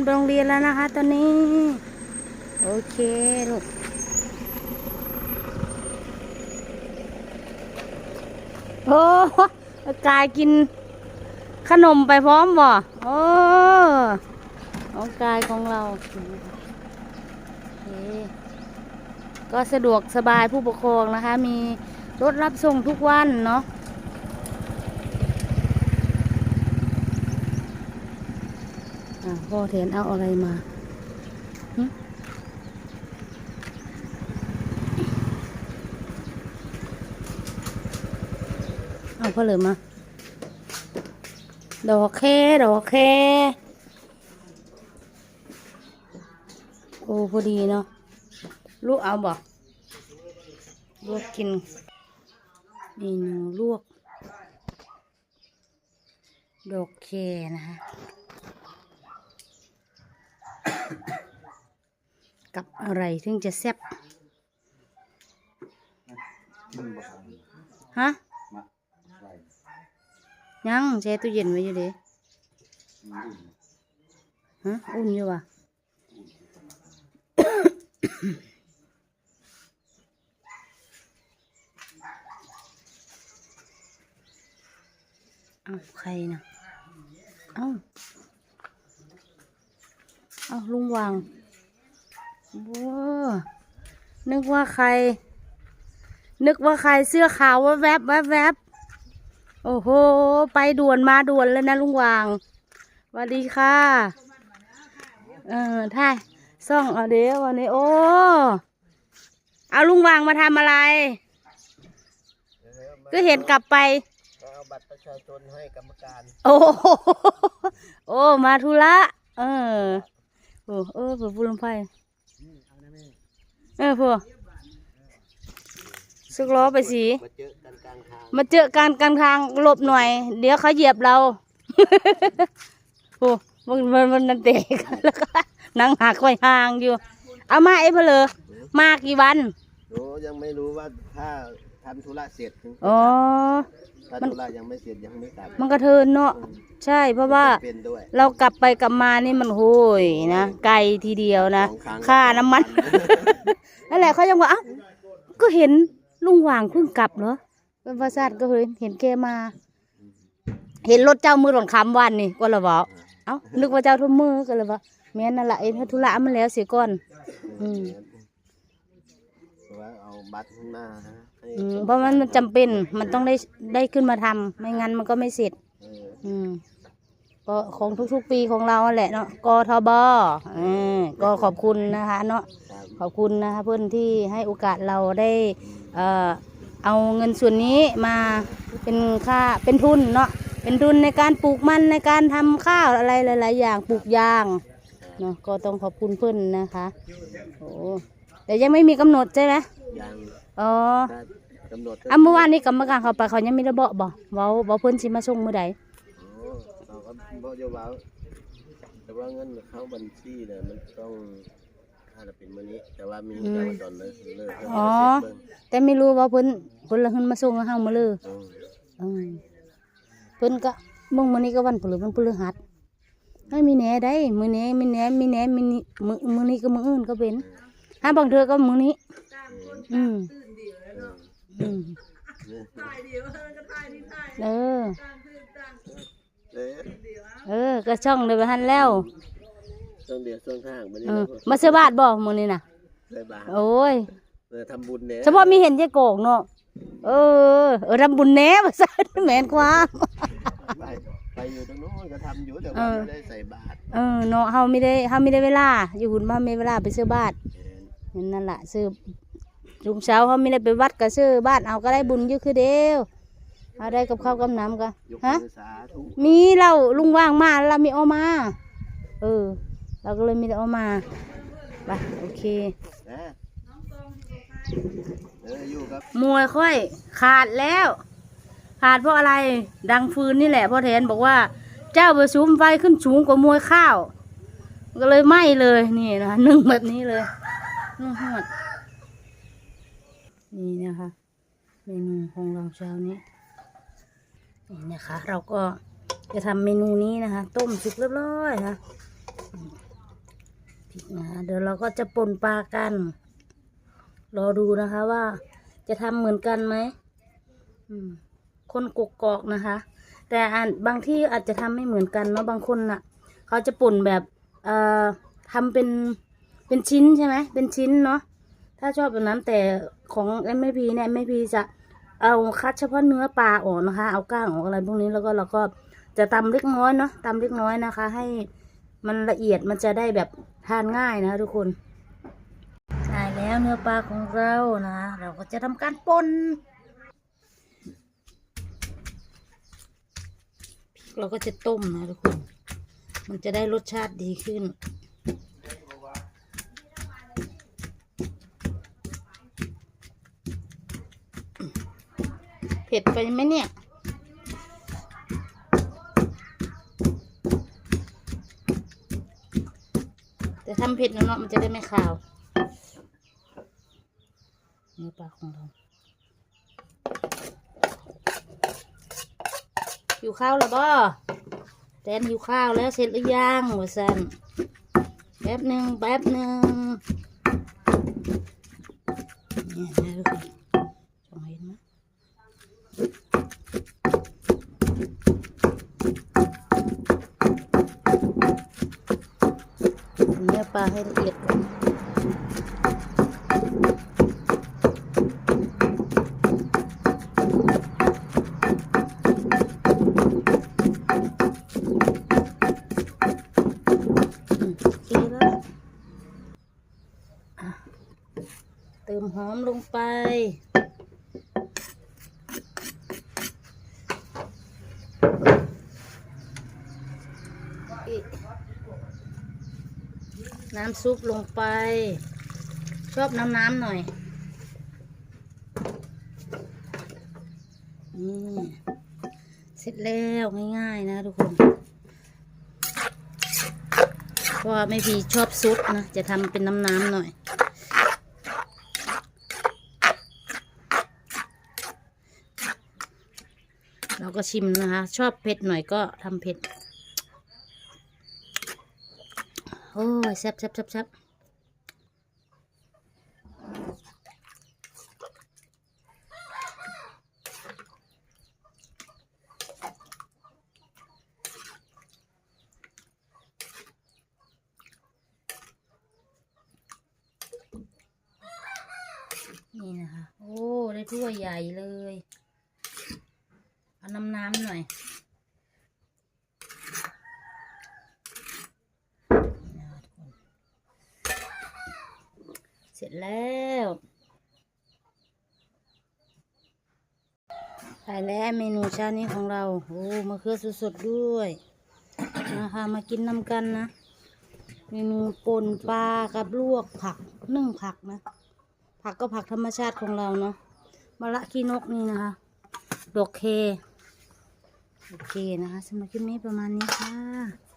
นโรงเรียนแล้วนะคะ ตอนนี้ โอเคลูกโอ้กายกินขนมไปพร้อมบ่โอ้ของกายของเราโอเคก็สะดวกสบายผู้ปกครองนะคะ มีรถรับส่งทุกวันเนาะอะ พ่อเทนเอาอะไรมาเอาพ่อเลือมาดอกแค่ดอกแค่โอ้พอดีเนาะลูกเอาบ่ลวกกินเมนูลวก ดอกแคนะคะ กับอะไรถึงจะแซ่บฮะยังแช่ตู้เย็นไว้อยู่เด้ฮะอุ่นอยู่ว่ะเอาใครนะเอา เอาลุงวางว้านึกว่าใคร นึกว่าใครเสื้อขาวว่าแวบแวบแวบโอ้โห ไปด่วนมาด่วนเลยนะลุงวางสวัสดีค่ะ เออท่ายซ่องเอาเดี๋ยววันนี้ โอ้ เอาลุงวางมาทำอะไร ก็เห็นกลับไปก็เอาบัตรประชาชนให้กรรมการ โอ้โหโอ้ มาธุระ เออโอ้เออเผื่อพูลงไปเออพวกสึกล้อไปสี มาเจอกันกลางทางมาเจอกันกลางทางหลบหน่อย เดี๋ยวเขาเหยียบเรา โอ้มันมันมันนันเตะกันแล้วก็นั่งหักไว้ห่างอยู่ เอามาไอ้เพลอมากี่วัน โอ้ยังไม่รู้ว่าถ้าทำธุระเสร็จถึงอ๋อ ถ้าธุระยังไม่เสร็จยังไม่กลับมันกระเทินเนาะใช่เพราะว่าเป็นด้วยเรากลับไปกลับมานี่มันโหยนะไกลทีเดียวนะสองครั้งค่าน้ำมัน นั่นแหละเขายังว่าเอ้าก็เห็นลุงหว่างเพิ่งกลับเหรอเป็นประสาทก็เห็นเห็นแกมา เห็นรถเจ้ามือหลอนคำวันนี่ก็เลยบอกเอ้านึกว่าเจ้าทุ่มมือก็เลยว่าแม่นนั่นแหละเอ็นธุระมันแล้วเสียก่อน อืม เพราะว่าเอาบัตรข้างหน้านะให้ อืมเพราะมันมันจำเป็นมันต้องได้ได้ขึ้นมาทำไม่งั้นมันก็ไม่เสร็จ เอออืมก็ของทุกๆ ปีของเราแหละเนาะกทบเออก็ขอบคุณนะคะ เนาะครับขอบคุณนะคะเพื่อนที่ให้โอกาสเราได้เอ่อเอาเงินส่วนนี้มาเป็นค่าเป็นทุนเนาะเป็นทุนในการปลูกมันในการทำข้าวอะไรหลาย ๆ อย่างปลูกยางเนาะก็ต้องขอบคุณเพื่อนนะคะโอ้แต่ยังไม่มีกำหนดใช่ไหมยัง อ๋อถ้ากำหนดก็อะเมื่อวานนี้กรรมการเขาไปเขายังไม่ได้บอกบอกเว้าเว้าเพื่อนสิมาส่งเมื่อใดโอ้เราก็บอกจะว่าแต่ว่าเงินเข้าบัญชีเนี่ยมันต้องถ้าจะเป็นมื้อนี้ แต่ว่ามีการตอนเลยเลยเพิ่มอ๋อเสร็จเบิ่งแต่ไม่รู้ว่าเพิ่นเพิ่นละเงินมาส่งให้เฮามาเลยอืมอืมเพิ่นก็มึงมื้อนี้ก็วันพฤหัสมันพฤหัสไม่มีแหน่ได้ มื้อนี้มีแหน่มีแหน่มีนี่มื้อมื้อนี้ก็มื้ออื่นก็เป็นถ้าบางเทื่อก็มื้อนี้ อืม อืมเออเอ๊ะเออ ก็ช่องเดียวไปหันแล้วช่วงเดียวช่วงข้างวันนี้เออเรามาซื้อบาทบ่มื้อนี้น่ะได้บาทโอ้ย เออทำบุญเนี่ยเฉพาะมีเห็นยายโกงเนาะ เออ เออทำบุญแหน่ว่าซั่นแม่นความไปไปอยู่ตรงโน้นก็ทำอยู่แต่เอว่าอไม่ได้ใส่บาตรเออเนาะเฮาไม่ได้เฮาไม่ได้เวลา อยู่หุ่นมาไม่เวลาไปซื้อบาทเออนั่นแหละซื้อ ลุงเช้าเขาไม่ได้ไปวัดก็ซื้อบ้านเอาก็ได้บุญเยอะคือเดียวเอาได้กับข้าวกับน้ำก็ยกฮะมือสาธุมีเราลุงว่างมาเรามีเอามา เออ เราก็เลยมีแต่เอามาไปโอเคนะเอออยู่ครับมวยค่อย ขาดแล้ว ขาดเพราะอะไร ดังฟืนนี่แหละพ่อแทนบอกว่า เจ้าไปสูมไฟขึ้นสูงกว่ามวยข้าว ก็เลยไหม้เลยนี่นะนึ่งแบบนี้เลยนึ่งหอด นี่นะคะเมนูของเราเช้านี้นี่นะคะ เราก็จะทำเมนูนี้นะคะ ต้มสุกเรียบร้อยนะพริกนะเดี๋ยวเราก็จะป่นปลากัน รอดูนะคะว่าจะทำเหมือนกันไหมอืมคนกกอกนะคะ แต่อันบางที่อาจจะทำไม่เหมือนกันเนาะบางคนน่ะ เขาจะป่นแบบเอ่อทำเป็นเป็นชิ้นใช่ไหมเป็นชิ้นเนาะ ถ้าชอบแบบนั้นแต่ของเอ็มพีเนี่ยเอ็มพีจะเอาคัดเฉพาะเนื้อปลาออกนะคะ เอาก้างออกอะไรพวกนี้แล้วก็เราก็จะตำเล็กน้อยเนาะตำเล็กน้อยนะคะ ให้มันละเอียดมันจะได้แบบทานง่ายนะทุกคนใช่แล้วเนื้อปลาของเรานะ เราก็จะทำการป่นเราก็จะต้มนะทุกคน มันจะได้รสชาติดีขึ้น เผ็ดไปไหมเนี่ย แต่ทำเผ็ดนะเนาะมันจะได้ไม่ขาวเนื้อปลาของเราหิวข้าวแล้วบ่แตนหิวข้าวแล้วเสร็จหรือยังวะสันแป๊บหนึ่งแป๊บหนึ่งเนี่ยนะทุกคน ปลาให้ละเอียดเติมหอมลงไป น้ำซุปลงไป ชอบน้ำน้ำหน่อยนี่เสร็จแล้วง่ายๆนะทุกคนเพราะไม่พีชอบซุปนะจะทำเป็นน้ำน้ำหน่อย เราก็ชิมนะคะ ชอบเผ็ดหน่อยก็ทำเผ็ด โอ้ยแซ่บแซ่บแซ่บแซ่บนี่นะคะ โอ้ ได้ถ้วยใหญ่เลย เอาน้ำน้ำหน่อย สร็จแล้วใส่แล้วเมนูเช้านี้ของเรา โอ้มะเขือสดๆด้วยนะคะมากินน้ำกันนะ เมนูป่นปลากับลวกผักนึ่งผักนะ ผักก็ผักธรรมชาติของเราเนาะมะละขี้นกนี่นะคะดอกเค โอเคนะคะสำหรับคลิปนี้ประมาณนี้ค่ะ